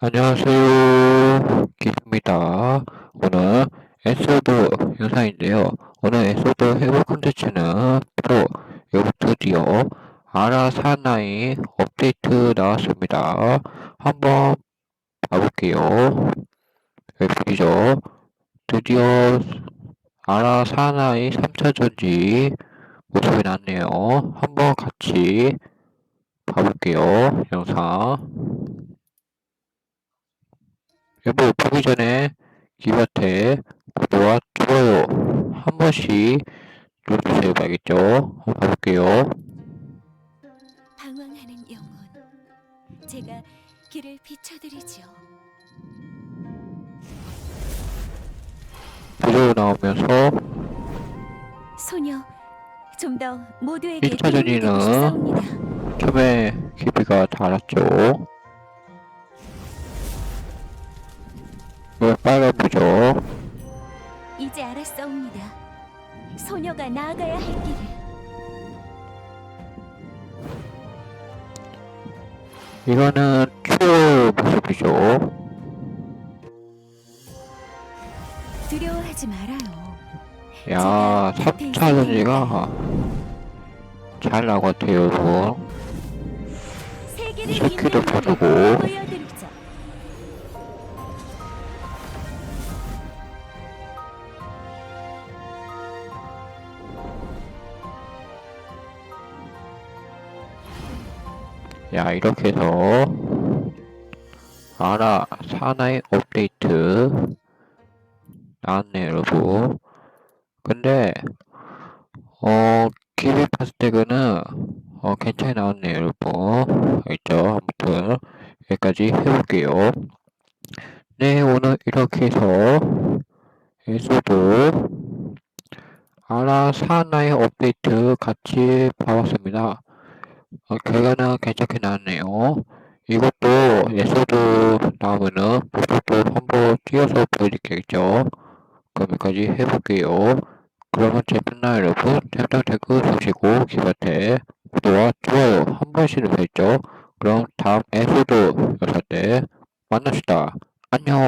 안녕하세요. 기입니다 오늘 에소드 영상인데요. 오늘 에소드 회복 콘텐츠는 바로 여기 드디어 아라사나이 업데이트 나왔습니다. 한번 봐볼게요. 여기 보이죠? 드디어 아라사나이 3차 전지 모습이 났네요. 한번 같이 봐볼게요. 영상. 여보 보기 전에 기밭에 구독과 좋아요 한 번씩 눌러주세요. 알겠죠? 한번 봐볼게요. 방황하는 영혼 제가 길을 비춰드리죠 비디오 나오면서 소녀 좀 더 모두에게 1차 전이는 도움이 되고 싶사옵니다. 처음에 기비가 달았죠 왜 빨간부죠? 이제 알았사옵니다. 소녀가 나아가야 할 길을. 이거는 추월 모습이죠. 두려워하지 말아요. 야 3차 전지가 잘 나갔대요 여러분. 세계를. 길을 보여드리죠 야 이렇게 해서 아라 사나이 업데이트 나왔네 여러분. 근데 어 키비 파스텍은 어 괜찮게 나왔네 여러분. 알겠죠? 아무튼 여기까지 해볼게요. 네 오늘 이렇게 해서 에소드 아라 사나이 업데이트 같이 봐봤습니다 어, 결과는 괜찮게 나왔네요. 이것도 예서도 나오면은 모습도 한번 띄어서 보여드리겠죠. 그럼 여기까지 해볼게요. 그러면 재밌나요 여러분? 템장 댓글 주시고 기반테 구독과 좋아요 한 번씩 눌러주죠. 그럼 다음 에피소드 영상 때 만납시다. 안녕.